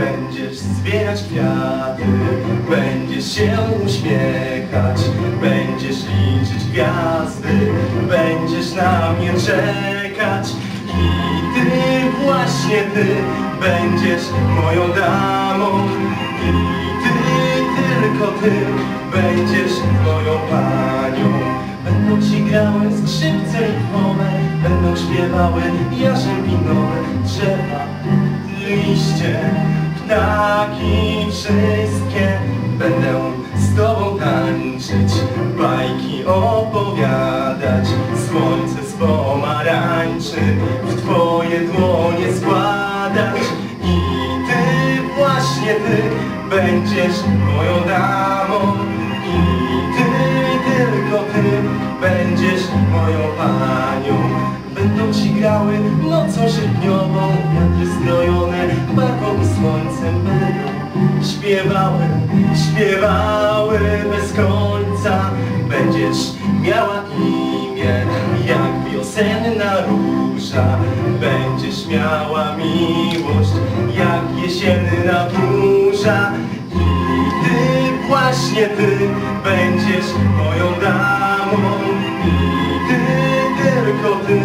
Będziesz zbierać kwiaty, będziesz się uśmiechać, będziesz liczyć gwiazdy, będziesz na mnie czekać i ty, właśnie ty, będziesz moją damą i ty, tylko ty, będziesz moją panią. Będą ci grały skrzypce i trwone, będą śpiewały jarzębinowe ptaki wszystkie. Będę z tobą tańczyć, bajki opowiadać, słońce z pomarańczy w twoje dłonie składać. I ty, właśnie ty, będziesz moją damą. I ty, tylko ty, będziesz moją panią. Będą ci grały nocą słońcem będą śpiewały, śpiewały bez końca. Będziesz miała imię jak wiosenna róża. Będziesz miała miłość jak jesienna burza. I ty, właśnie ty, będziesz moją damą. I ty, tylko ty,